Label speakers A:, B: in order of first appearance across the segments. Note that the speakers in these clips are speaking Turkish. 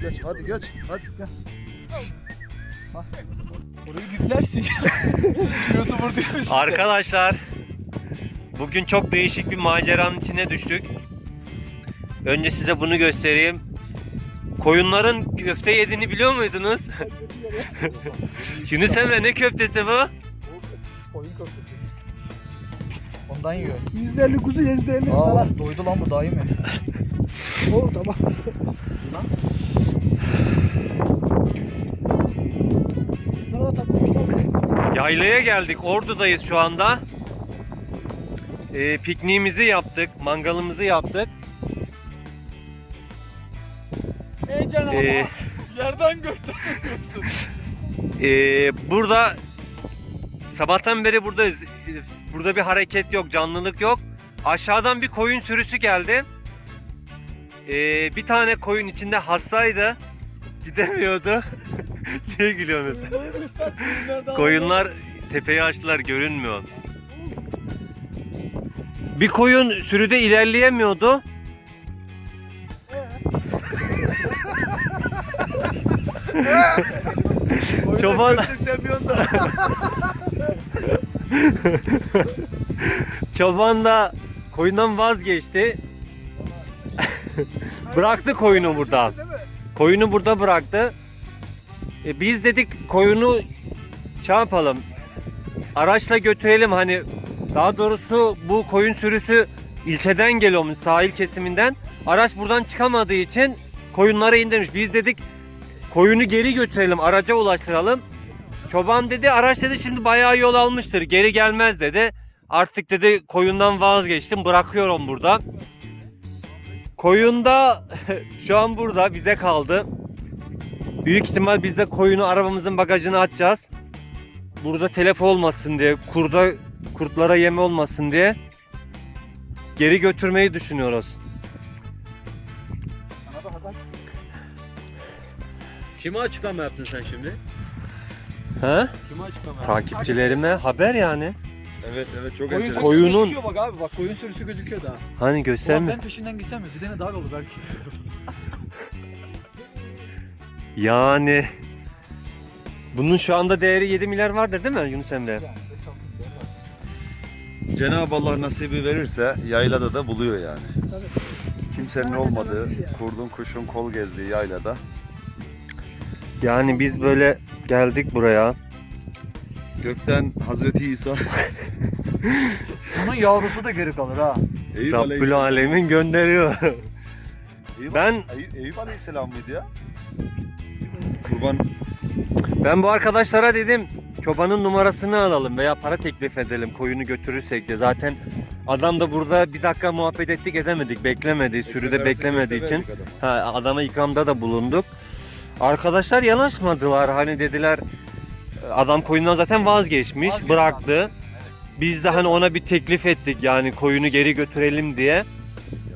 A: Geç hadi geç. Hadi gel.
B: Orayı biplersin. YouTuber diyor musun?
C: Arkadaşlar bugün çok değişik bir maceranın içine düştük. Önce size bunu göstereyim. Koyunların köfte yediğini biliyor muydunuz? Yunus Emre ne köftesi bu?
B: Koyun köftesi. Ondan yiyor.
A: %50 kuzu %50
B: Aa
A: falan.
B: doydu lan bu iyi mi?
A: O tamam. Lan.
C: Yaylaya geldik. Ordu'dayız şu anda. Ee, pikniğimizi yaptık. Mangalımızı yaptık.
B: Heyecan ama.
C: Ee,
B: Yerden gökten yapıyorsun.
C: Ee, burada sabahtan beri buradayız. Burada bir hareket yok, canlılık yok. Aşağıdan bir koyun sürüsü geldi. Ee, bir tane koyun içinde hastaydı. Gidemiyordu. Niye gülüyorsunuz? Koyunlar tepeyi açtılar görünmüyor. Bir koyun sürüde ilerleyemiyordu. Çoban Çoban da koyundan vazgeçti. bıraktı koyunu burada. Koyunu burada bıraktı. E, biz dedik koyunu şey. Araçla götürelim hani daha doğrusu bu koyun sürüsü ilçeden geliyormuş sahil kesiminden. Araç buradan çıkamadığı için koyunları indirmiş. Biz dedik koyunu geri götürelim araca ulaştıralım. Çoban dedi araç dedi şimdi bayağı yol almıştır geri gelmez dedi. Artık dedi koyundan vazgeçtim bırakıyorum burada. Koyunda şu an burada bize kaldı. Büyük ihtimal biz de koyunu arabamızın bagajına atacağız. Burada telef olmasın diye, kurda kurtlara yeme olmasın diye geri götürmeyi düşünüyoruz.
D: Kime açıklama yaptın sen şimdi?
C: He?
D: Kime açıklama
C: Takipçilerime haber yani.
D: Evet evet çok
B: Koyun
D: enteresan.
C: Koyunun-
B: Koyunun... gözüküyor bak abi bak koyun sürüsü gözüküyor daha.
C: Hani
B: Ulan
C: gösterme.
B: ben peşinden gitsem mi? Bir tane daha olur belki.
C: Yani bunun şu anda değeri 7 milyar vardır değil mi Yunus Emre?
D: Cenab-ı Allah nasibi verirse yaylada da buluyor yani. Kimsenin olmadığı, kurdun kuşun kol gezdiği yaylada.
C: Yani biz böyle geldik buraya.
D: Gökten Hazreti İsa
B: Bunun yavrusu da geri kalır ha.
D: Eyüp
C: Rabbül
D: Aleyhisselam.
C: Alemin gönderiyor.
D: Eyüp,
C: Ben
D: Eyüp, Eyüp Aleyhisselam mıydı ya? Kurban
C: ben bu arkadaşlara dedim çobanın numarasını alalım veya para teklif edelim koyunu götürürsek de zaten adam da burada bir dakika muhabbet ettik edemedik beklemedi sürüde beklemediği için ha, adama ikramda da bulunduk. Arkadaşlar yanaşmadılar hani dediler adam koyundan zaten vazgeçmiş
B: Vazgeçti
C: bıraktı. Biz de hani ona bir teklif ettik yani koyunu geri götürelim diye.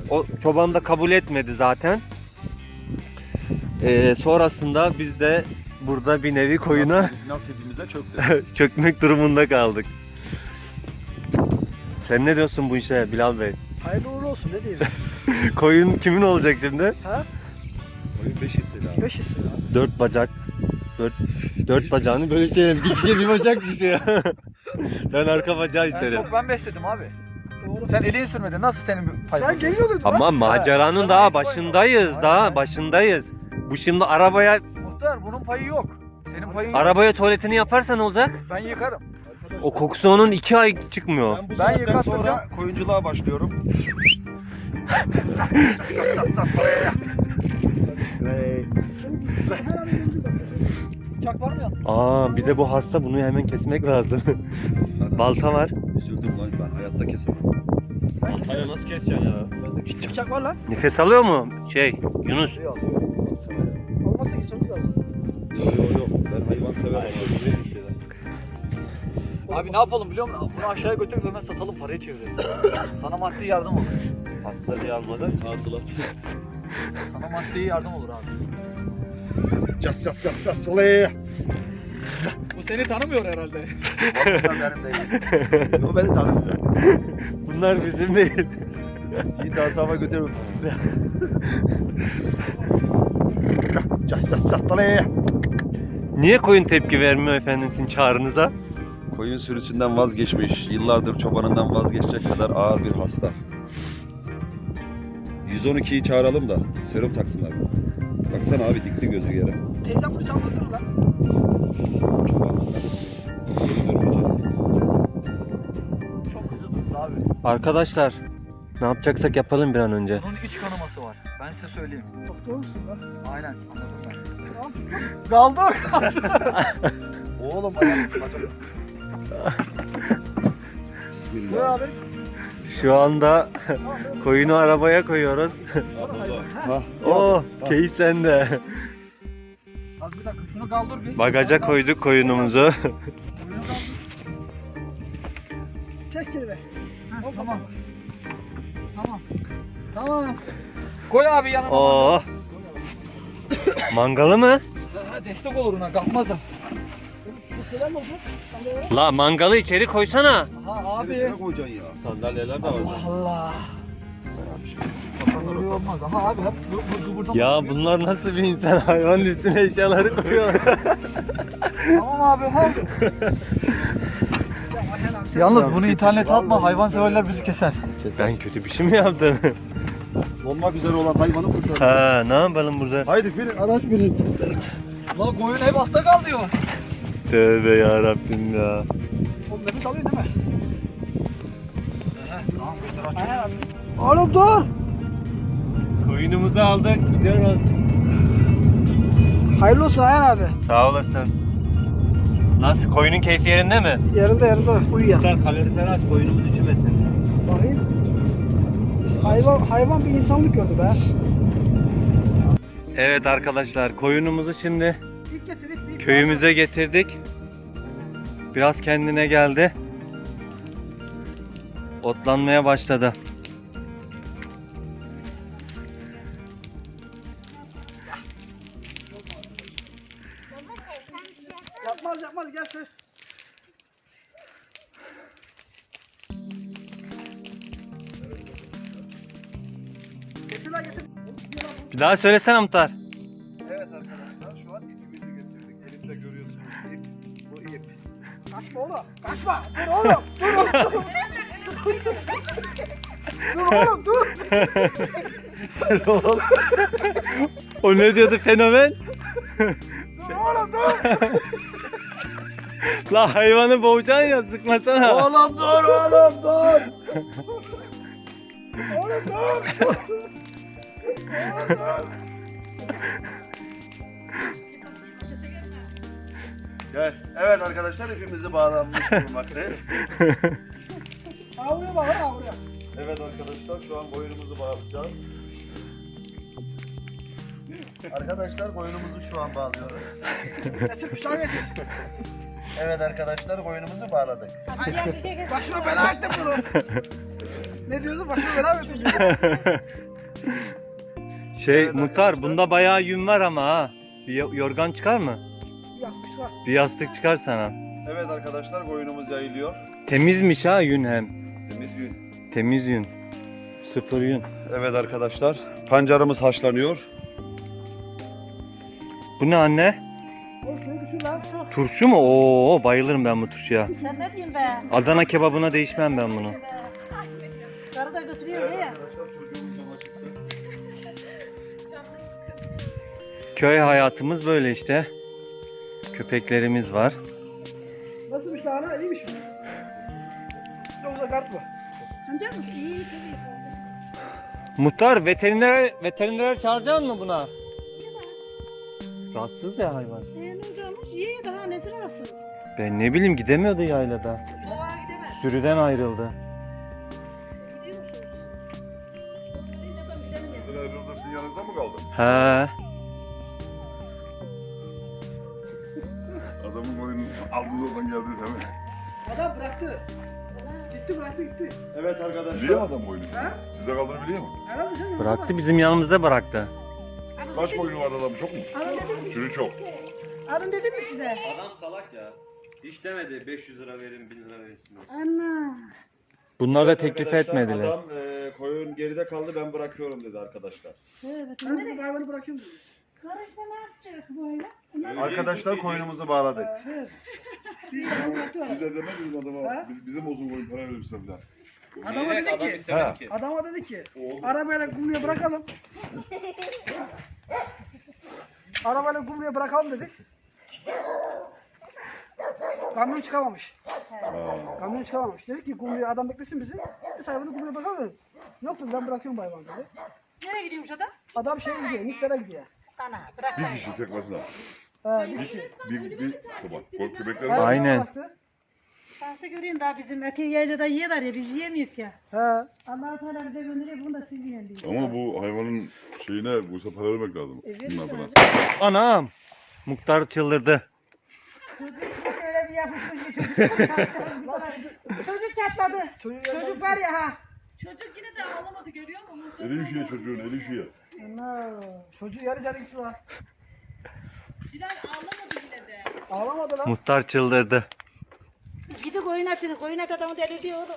C: O çoban da kabul etmedi zaten. Ee, sonrasında biz de burada bir nevi koyuna
D: nasibimize çöktü.
C: çökmek durumunda kaldık. Sen ne diyorsun bu işe Bilal Bey?
A: Hayırlı uğurlu olsun ne diyeyim.
C: Koyun kimin olacak şimdi?
D: Oyun 5 hisseli abi.
A: 5 hisse ya.
C: Dört bacak. Dört, dört bacağını böyle şey bir kişiye bir bacak düşüyor. ben arka bacağı
B: Ben
C: isterim.
B: çok ben besledim abi.
A: Doğru.
B: Sen elini sürmedin. Nasıl senin bir payın?
A: Sen geliyordun lan.
C: Ama maceranın daha başındayız daha
B: Aynen.
C: başındayız. Bu şimdi arabaya
B: Muhtar bunun payı yok. Senin payın yok.
C: arabaya tuvaletini yaparsan olacak.
B: Ben yıkarım.
C: O kokusu onun iki ay çıkmıyor.
D: Ben bu
B: Ben
D: saatten sonra koyunculuğa başlıyorum.
B: Bıçak var mı ya?
C: Aa bir de bu hasta bunu hemen kesmek lazım. Balta var.
D: Üzüldüm lan ben hayatta kesemem.
A: Keserim.
C: nasıl keseceksin ya?
A: Bende bıçak var lan.
C: Nefes alıyor mu? Şey Yunus.
D: Alıyor alıyor. Baksana ya.
A: Olmazsa kesmemiz lazım.
D: Yok yok yok. Ben hayvan severim.
B: Abi ne yapalım biliyor musun? Bunu aşağıya götürüp hemen satalım parayı çevirelim. Sana maddi yardım olur.
C: Hasta diye almadı.
D: Hasılat.
B: Sana maddi yardım olur abi.
D: Cas cas cas cas oley.
B: Bu seni tanımıyor herhalde.
D: Vallahi benim değil. O beni tanımıyor.
C: Bunlar bizim değil.
D: Yiğit asaba götürüyorum. Cas cas cas taleye.
C: Niye koyun tepki vermiyor efendim sizin çağrınıza?
D: Koyun sürüsünden vazgeçmiş, yıllardır çobanından vazgeçecek kadar ağır bir hasta. 112'yi çağıralım da serum taksınlar. Baksana abi dikti gözü yere.
A: Teyzem bunu canlandırır lan.
D: Koyun görmeyecek.
B: Çok hızlı durdu abi.
C: Arkadaşlar ne yapacaksak yapalım bir an önce.
B: Bunun iç kanaması var. Ben size söyleyeyim.
A: Doktor musun lan?
B: Aynen anladım ben.
A: Tamam.
B: Kaldı.
A: Oğlum ayağım.
D: Bismillah.
A: Buyur abi.
C: Şu anda koyunu arabaya koyuyoruz. Oh keyif sende.
B: Az bir dakika şunu kaldır bir.
C: Bagaja koyduk koyunumuzu.
A: Çek kelime.
B: Heh, tamam. Tamam. Tamam. Koy abi yanına.
C: Oh. Mangalı mı?
B: Ha, ha, destek olur ona kalkmaz da.
A: Mi.
C: La mangalı içeri koysana.
B: Ha abi.
D: koyacaksın ya?
C: Sandalyeler de
B: Allah Allah. Öyle olmaz. Aha abi hep bu, bu, bu, buradan
C: Ya bunlar nasıl bir insan hayvanın üstüne eşyaları koyuyor.
B: Tamam abi ha. Yalnız bunu internete atma hayvan severler bizi keser.
C: Sen kötü bir şey mi yaptın?
D: Olmak üzere olan hayvanı kurtar.
C: ha ne yapalım burada?
D: Haydi binin, araç binin.
B: La koyun hep altta kalıyor.
C: Tövbe yarabbim ya.
A: Oğlum nefes alıyorsun değil mi?
B: Tamam götür aç.
A: Aynen abi. Oğlum dur.
C: Koyunumuzu aldık gidiyoruz.
A: Hayırlı olsun Ayhan abi.
C: Sağ olasın. Nasıl koyunun keyfi yerinde mi?
A: Yarında yarında uyuyan.
C: Tutar kalorifer aç koyunumuz üşümesin.
A: Bakayım. Hayvan, hayvan bir insanlık gördü be.
C: Evet arkadaşlar koyunumuzu şimdi
A: İlk getir ilk.
C: köyümüze getirdik. Biraz kendine geldi. Otlanmaya başladı.
A: Yapmaz yapmaz gel getir.
C: Bir daha söylesene Muhtar.
A: Dur.
C: o ne diyordu fenomen?
A: Dur oğlum dur.
C: La hayvanı boğacaksın ya sıkmasana.
A: Oğlum dur oğlum dur. Oğlum dur. Oğlum dur.
D: Gel. Evet arkadaşlar ipimizi bağlanmış bulunmaktayız.
A: Avruya bak avruya.
D: Evet arkadaşlar şu an boynumuzu bağlayacağız. Arkadaşlar boynumuzu şu an bağlıyoruz. Evet arkadaşlar boynumuzu bağladık.
A: Başıma bela ettim bunu. ne diyorsun? Başıma bela mı ettin?
C: Şey
D: Evet
C: Muhtar bunda bayağı yün var ama ha. Bir yo- yorgan çıkar mı?
A: Yastık çıkar.
C: Bir yastık çıkar sana.
D: Evet arkadaşlar boynumuz yayılıyor.
C: Temizmiş ha yün hem.
D: Temiz yün.
C: Temiz yün. Sıfır yün.
D: Evet arkadaşlar pancarımız haşlanıyor.
C: Bu ne anne? Turşu mu? Oo bayılırım ben bu turşuya.
E: Sen ne diyorsun be?
C: Adana kebabına değişmem ben bunu.
E: Karı da götürüyor ya.
C: Köy hayatımız böyle işte. Köpeklerimiz var.
A: Nasılmış lan ha? İyiymiş mi? Yoksa kart mı?
E: Amca mı? İyi, iyi.
C: Muhtar veteriner veteriner çağıracaksın mı buna? Rahatsız ya hayvan.
E: Ee, ne olacakmış? İyi daha nesine rahatsız?
C: Ben ne bileyim gidemiyordu yaylada.
E: Doğa gidemez.
C: Sürüden ayrıldı.
D: Yanınızda mı kaldı?
C: He.
F: Adamın oyunu aldığı oradan geldi mi?
A: Adam bıraktı. Gitti bıraktı gitti.
D: Evet arkadaşlar.
F: Biliyor mu adam oyunu?
A: Ha?
F: Sizde kaldığını biliyor mu?
A: Herhalde canım.
C: Bıraktı bizim yanımızda bıraktı.
F: Kaç boyunu var adam çok mu?
E: Arın dedim,
F: Sürü çok.
E: arın dedim mi size?
C: Adam salak ya. Hiç demedi 500 lira verin 1000 lira verin.
E: Ana.
C: Bunlar da teklif
D: arkadaşlar,
C: etmediler.
D: Adam e, koyun geride kaldı ben bırakıyorum dedi arkadaşlar.
E: Evet.
A: Ben dedim hayvanı bırakayım dedim.
E: Karışta ne yapacak böyle? Bunlar
D: Arkadaşlar koyunumuzu bağladık.
A: Bir hayvanı bıraktılar.
F: Biz de demediniz adama.
A: Ha?
F: Biz, bizim olsun koyun para verir misin falan.
A: Adama dedi ki,
C: Ha.
A: adama dedi ki, arabayla kumluya bırakalım. arabayla kumluya bırakalım dedik. Kamyon çıkamamış. Kamyon çıkamamış. Dedik ki kumluya adam beklesin bizi. Biz hayvanı kumluya bırakalım dedik. Yok dedi ben bırakıyorum bu hayvanı dedi.
E: nereye gidiyormuş adam?
A: Adam şeye gidiyor, Niksar'a gidiyor.
E: Ana bırak.
F: Bir kişi tek başına.
A: Ha, bir kişi.
F: Bir, bir, bak kol köpekler var.
C: Aynen.
E: Şansı görüyorsun daha bizim öte yaylada yiyorlar ya biz yiyemiyoruz ya.
A: Ha,
E: Allah Teala bize gönderiyor bunu da siz yiyin diyor.
F: Ama bu hayvanın şeyine bu sefer para vermek lazım.
E: Evet,
F: sonra.
C: Anam. Muhtar çıldırdı.
E: Çocuk şöyle bir yapışmış bir çocuk. çocuk çatladı. Çocuk var ya ha.
G: Çocuk yine de ağlamadı görüyor musun?
F: Eli üşüyor çocuğun eli üşüyor.
A: Ana, çocuğu yarı canı gitti lan.
G: Bilal ağlamadı yine de.
A: Ağlamadı lan.
C: Muhtar çıldırdı.
E: Gidi koyun etini, koyun et adamı deli diyor oğlum.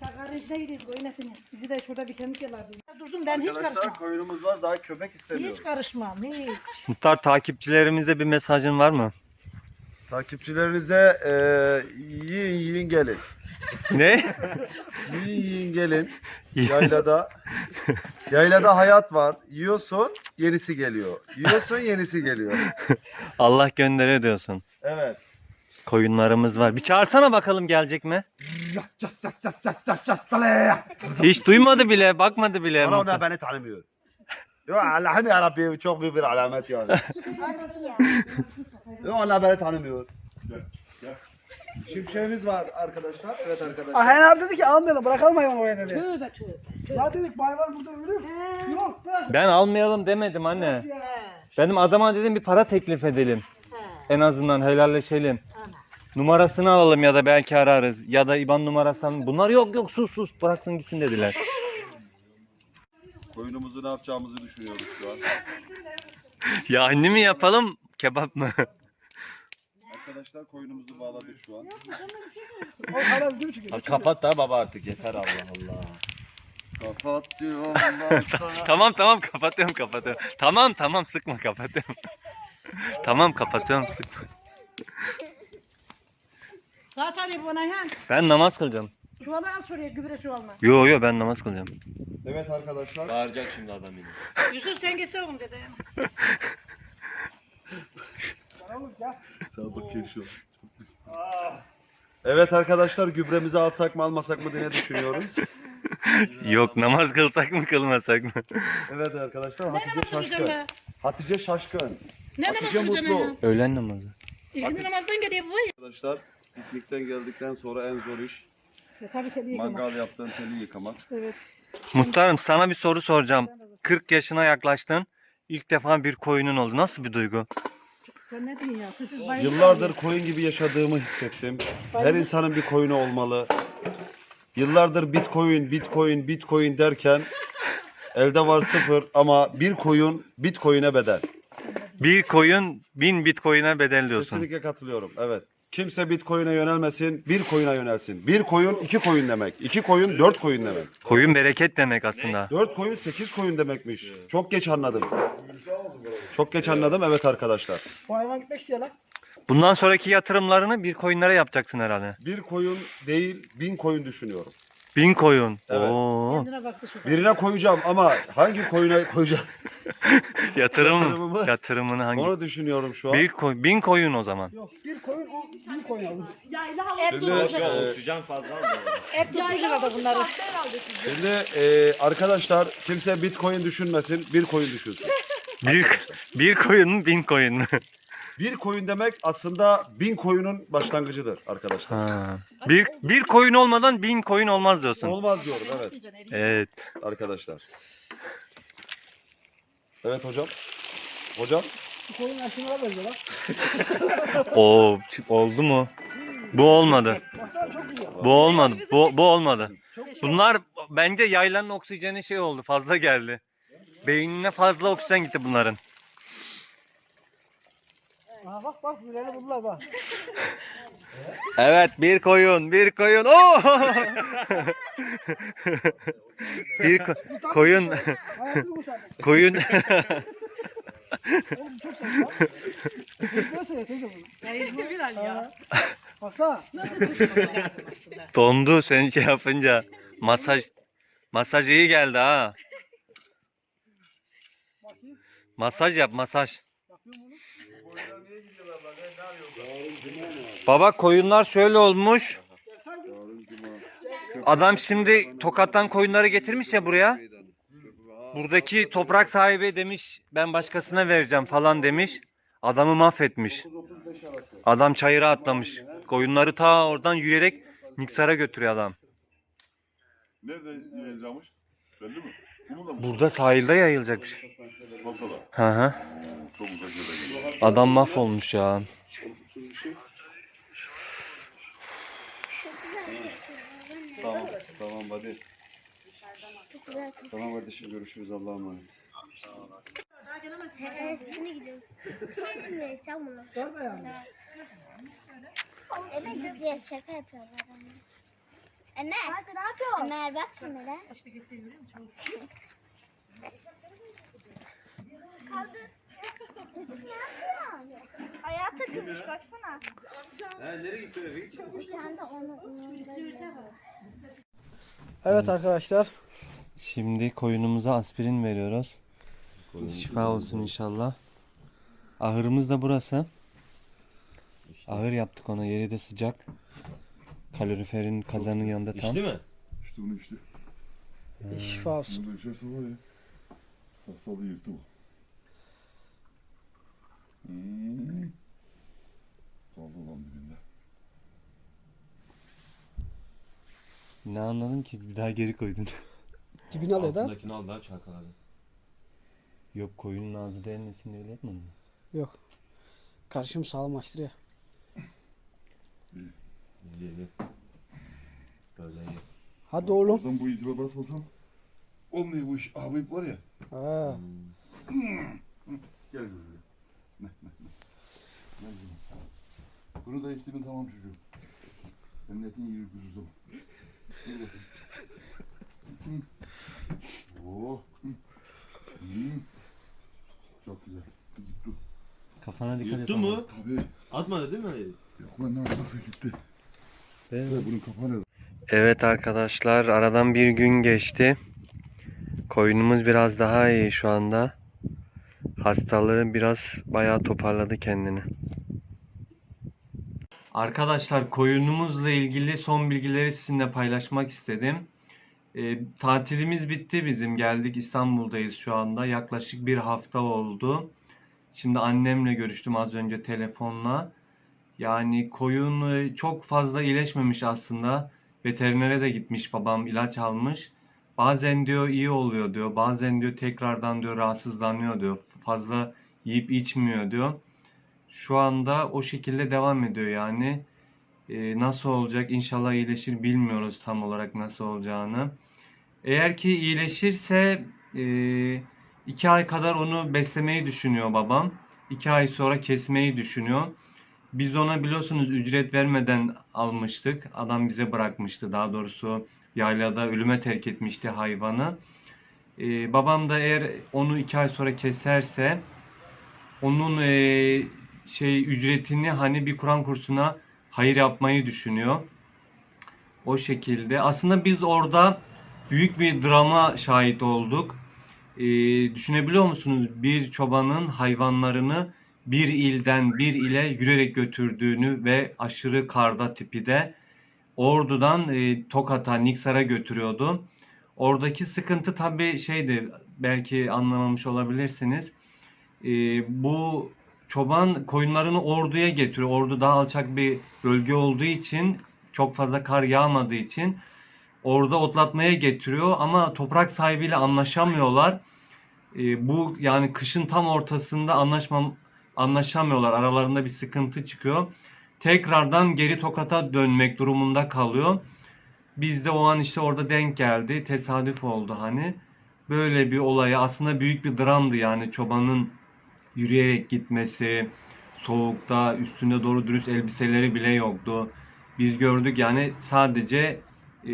E: Takarın içine gidiyoruz koyun etini. Bizi de şurada bir kemik yalar diyor. Durdum ben hiç
D: Arkadaşlar
E: karışmam.
D: koyunumuz var daha köpek istemiyoruz.
E: Hiç karışmam hiç.
C: Muhtar takipçilerimize bir mesajın var mı?
D: Takipçilerinize e, yiyin yiyin gelin.
C: Ne?
D: Yiyin yiyin gelin. Yaylada. Yaylada hayat var. Yiyorsun yenisi geliyor. Yiyorsun yenisi geliyor.
C: Allah gönderiyor diyorsun.
D: Evet.
C: Koyunlarımız var. Bir çağırsana bakalım gelecek mi? Hiç duymadı bile, bakmadı bile.
D: Bana onlar beni tanımıyor. Yo Allah'ım ya Rabbi çok büyük bir alamet yani. Yo onlar beni tanımıyor. Şimşeğimiz var arkadaşlar. Evet arkadaşlar.
A: Ayhan abi dedi ki almayalım bırakalım hayvanı oraya dedi.
E: Tövbe tövbe.
A: Ya dedik bu hayvan burada ölür. Yok bırak.
C: Ben almayalım demedim anne.
A: Ya.
C: Benim adama dedim bir para teklif edelim. En azından helalleşelim. Numarasını alalım ya da belki ararız. Ya da IBAN numarasını. Bunlar yok yok sus sus bıraksın gitsin dediler.
D: Koyunumuzu ne yapacağımızı düşünüyoruz şu an.
C: ya anne mi yapalım kebap mı?
D: Arkadaşlar koyunumuzu bağladık şu an.
A: Video çekiyor.
C: Kapat da baba artık yeter Allah Allah.
D: Kapat diyor ondan sonra.
C: Tamam tamam kapatıyorum kapatıyorum. Tamam tamam sıkma kapatıyorum. tamam kapatıyorum sıkma.
E: Saat arıyor bana Ayhan.
C: Ben namaz kılacağım.
E: Çuvalı al şuraya gübre çuvalına.
C: Yo yo ben namaz kılacağım.
D: Evet arkadaşlar.
C: Bağıracak şimdi adam yine.
E: Yusuf sen gitse oğlum dedi.
A: Sana vur, gel.
F: Sana bakayım şu an.
D: Evet arkadaşlar gübremizi alsak mı almasak mı diye düşünüyoruz.
C: Yok namaz kılsak mı kılmasak mı?
D: Evet arkadaşlar Hatice Şaşkın. Hatice Şaşkın.
G: Ne
D: Hatice
G: kılacaksın
D: Mutlu.
G: ya?
C: Öğlen namazı.
G: İlgin namazdan geliyor bu.
D: Arkadaşlar piknikten geldikten sonra en zor iş
E: Ya, tabii tabii yıkamak.
D: mangal yaptığın teli yıkamak.
E: Evet.
C: Muhtarım sana bir soru soracağım. 40 yaşına yaklaştın. İlk defa bir koyunun oldu. Nasıl bir duygu?
E: Sen ne diyorsun ya? Bayılır.
D: Yıllardır koyun gibi yaşadığımı hissettim. Her insanın bir koyunu olmalı. Yıllardır bitcoin, bitcoin, bitcoin derken elde var sıfır ama bir koyun bitcoin'e bedel.
C: Bir koyun bin bitcoin'e bedel diyorsun.
D: Kesinlikle katılıyorum. Evet. Kimse bitcoin'e yönelmesin, bir koyuna yönelsin. Bir koyun iki koyun demek. İki koyun dört koyun demek.
C: Koyun bereket demek aslında.
D: Dört koyun sekiz koyun demekmiş. Çok geç anladım. Çok geç anladım evet arkadaşlar.
A: Bu hayvan gitmek istiyor lan.
C: Bundan sonraki yatırımlarını bir koyunlara yapacaksın herhalde.
D: Bir koyun değil bin koyun düşünüyorum.
C: Bin koyun.
D: Evet.
C: Oo.
E: Kendine baktı şu.
D: Birine koyacağım ama hangi koyuna koyacağım
C: Yatırım
D: Yatırımımı-
C: yatırımını hangi?
D: onu düşünüyorum şu an.
C: Bir koy, bin koyun o zaman.
A: Yok bir koyun o bin koyun aldı.
G: Yayla havlu.
E: Et
D: Şimdi, e,
C: oksijen fazla
E: Et tutmuş arada bunları.
G: Herhalde.
D: Şimdi e, arkadaşlar kimse bitcoin düşünmesin, bir koyun düşünsün.
C: Bir, bir koyun mu bin koyun mu?
D: Bir koyun demek aslında bin koyunun başlangıcıdır arkadaşlar.
C: Ha. Bir, bir koyun olmadan bin koyun olmaz diyorsun.
D: Olmaz diyorum evet
C: Evet.
D: arkadaşlar. Evet hocam. Hocam
A: Bu koyun aşınlara benziyor lan.
C: O oldu mu? Bu olmadı.
A: Baksana çok güzel.
C: Bu olmadı. Bu, bu olmadı. Bunlar bence yaylanın oksijeni şey oldu. Fazla geldi. Beynine fazla oksijen gitti bunların.
A: Aha bak bak birini buldular bak.
C: Evet bir koyun, bir koyun. Oo! bir ko- koyun,
A: Hayatını kurtardık.
C: koyun.
A: Oğlum çok saçma. Nasıl ya teyze bu?
E: Sayılır bir an ya.
A: Baksana.
C: Dondu sen şey yapınca. Masaj masaj iyi geldi ha.
A: Bakayım.
C: Masaj yap, masaj.
A: Yapıyorum bunu.
C: Baba koyunlar şöyle olmuş. Adam şimdi Tokat'tan koyunları getirmiş ya buraya. Buradaki toprak sahibi demiş ben başkasına vereceğim falan demiş. Adamı mahvetmiş. Adam çayıra atlamış. Koyunları ta oradan yürüyerek Niksar'a götürüyor adam.
F: Nerede yayılacakmış? Belli mi?
C: Burada sahilde yayılacakmış.
F: Masada.
C: Hı hı. Adam mahvolmuş ya.
D: Tamam, tamam hadi. Tamam kardeşim görüşürüz Allah'a emanet.
H: Hepsine gidiyoruz. Hepsine İstanbul'a.
A: Nerede yani?
H: Eve gideceğiz. Şaka yapıyorlar. Anne. Hadi ne yapıyorsun? Ömer bak kamera. Kaldı. ne yapıyorsun? Ayağa takılmış baksana. Sen de onu
A: Evet arkadaşlar.
C: Şimdi koyunumuza aspirin veriyoruz. Şifa olsun inşallah. Ahırımız da burası. Ahır yaptık ona. Yeri de sıcak. Kaloriferin kazanın yanında tam.
F: İşte onu işte.
A: Şifa olsun.
F: Bunu da içerse var ya. Hastalığı yırtı bu. Hmm. Kaldı lan dibinde.
C: Ne anladın ki? Bir daha geri koydun.
A: Dibini al ya da.
C: Altındakini al daha çalkaladı. Yok koyunun ağzı değmesin öyle yapmadın mı?
A: Yok. Karışım sağlamlaştırıyor.
C: İyi iyi. Böyle iyi.
A: Hadi oğlum.
F: Oradan bu izibe basmasam olmuyor bu iş. Abi var ya.
A: Ha.
F: Gel kızım. Bunu da içtiğin tamam çocuğum. Cennetin yeri kuzusu. Hı. Hı. Çok güzel. Gitti.
C: Kafana dikkat et.
I: Yuttu
C: ama.
I: mu?
F: Tabii.
I: Atmadı değil mi?
F: Yok lan ne yaptı gitti.
C: Değil mi?
F: Bunun kafanı
C: Evet arkadaşlar aradan bir gün geçti. Koyunumuz biraz daha iyi şu anda. Hastalığı biraz bayağı toparladı kendini. Arkadaşlar koyunumuzla ilgili son bilgileri sizinle paylaşmak istedim. Ee, tatilimiz bitti bizim. Geldik İstanbul'dayız şu anda. Yaklaşık bir hafta oldu. Şimdi annemle görüştüm az önce telefonla. Yani koyun e, çok fazla iyileşmemiş aslında. Veterinere de gitmiş babam ilaç almış. Bazen diyor iyi oluyor diyor. Bazen diyor tekrardan diyor rahatsızlanıyor diyor. Fazla yiyip içmiyor diyor. Şu anda o şekilde devam ediyor yani. Ee, nasıl olacak inşallah iyileşir bilmiyoruz tam olarak nasıl olacağını. Eğer ki iyileşirse e, iki ay kadar onu beslemeyi düşünüyor babam. İki ay sonra kesmeyi düşünüyor. Biz ona biliyorsunuz ücret vermeden almıştık. Adam bize bırakmıştı daha doğrusu yaylada ölüme terk etmişti hayvanı. Ee, babam da eğer onu iki ay sonra keserse onun ee, şey ücretini hani bir Kur'an kursuna hayır yapmayı düşünüyor. O şekilde. Aslında biz orada büyük bir drama şahit olduk. Ee, düşünebiliyor musunuz? Bir çobanın hayvanlarını bir ilden bir ile yürüyerek götürdüğünü ve aşırı karda tipi de Ordu'dan e, Tokat'a, Niksar'a götürüyordu. Oradaki sıkıntı tabii şeydi, belki anlamamış olabilirsiniz. E, bu çoban koyunlarını Ordu'ya getiriyor. Ordu daha alçak bir bölge olduğu için, çok fazla kar yağmadığı için orada otlatmaya getiriyor ama toprak sahibiyle anlaşamıyorlar. E, bu yani kışın tam ortasında anlaşmam anlaşamıyorlar. Aralarında bir sıkıntı çıkıyor. Tekrardan geri Tokat'a dönmek durumunda kalıyor. Biz de o an işte orada denk geldi. Tesadüf oldu hani. Böyle bir olaya aslında büyük bir dramdı yani çobanın yürüyerek gitmesi, soğukta üstünde doğru dürüst elbiseleri bile yoktu. Biz gördük yani sadece e,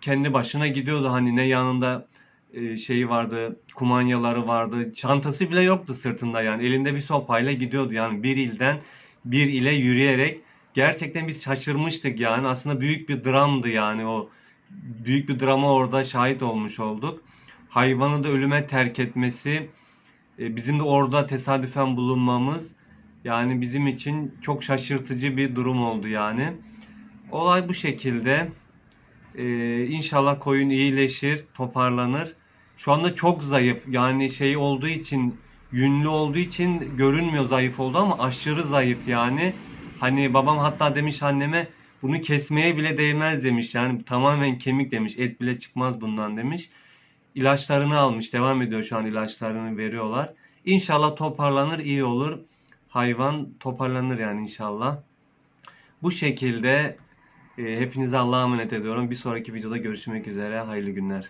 C: kendi başına gidiyordu hani ne yanında e, şeyi vardı, kumanyaları vardı, çantası bile yoktu sırtında yani elinde bir sopayla gidiyordu yani bir ilden bir ile yürüyerek gerçekten biz şaşırmıştık yani aslında büyük bir dramdı yani o büyük bir drama orada şahit olmuş olduk. Hayvanı da ölüme terk etmesi, e, bizim de orada tesadüfen bulunmamız yani bizim için çok şaşırtıcı bir durum oldu yani. Olay bu şekilde. Ee, inşallah koyun iyileşir, toparlanır. Şu anda çok zayıf. Yani şey olduğu için, yünlü olduğu için görünmüyor zayıf oldu ama aşırı zayıf yani. Hani babam hatta demiş anneme bunu kesmeye bile değmez demiş. Yani tamamen kemik demiş. Et bile çıkmaz bundan demiş. İlaçlarını almış. Devam ediyor şu an ilaçlarını veriyorlar. İnşallah toparlanır, iyi olur. Hayvan toparlanır yani inşallah. Bu şekilde e, hepinize Allah'a emanet ediyorum. Bir sonraki videoda görüşmek üzere. Hayırlı günler.